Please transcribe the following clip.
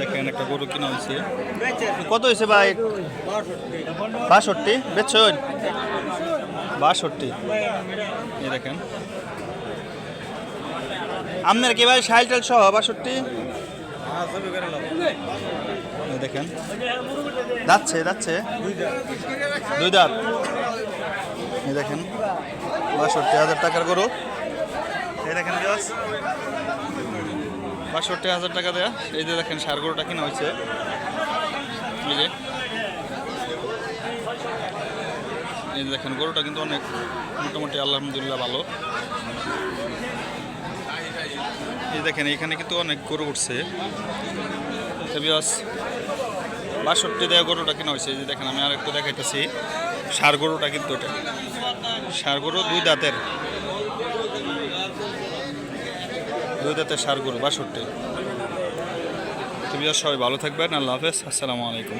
দেখেন একটা গরু কিনা হয়েছে। কত হয়েছে ভাই? বাষট্টি? বেচছেন বাষট্টি। এই দেখেন। আপনার কি ভাই সাইল টাইল সহ বাষট্টি? দেখেন। যাচ্ছে যাচ্ছে। দুই দাঁত। এই দেখেন বাষট্টি হাজার টাকার গরু। এই দেখেন বাষট্টি হাজার টাকা দেয়া। এই যে দেখেন, সার গরুটা কিনা হয়েছে। এই যে। দেখেন, গরুটা কিন্তু অনেক মোটামুটি আলহামদুলিল্লাহ ভালো। এই দেখেন, এখানে কিন্তু অনেক গরু উঠছে। বাষট্টি দেওয়া গরুটা কিনা হয়েছে। এই যে দেখেন, আমি আরেকটু দেখাইতেছি। সার গরুটা কিন্তু এটা সার গরু দুই দাঁতের। দুই দাঁতে সার গরু বাষট্টি তুমি সবাই ভালো থাকবেন আল্লাহ হাফেজ আসসালামু আলাইকুম।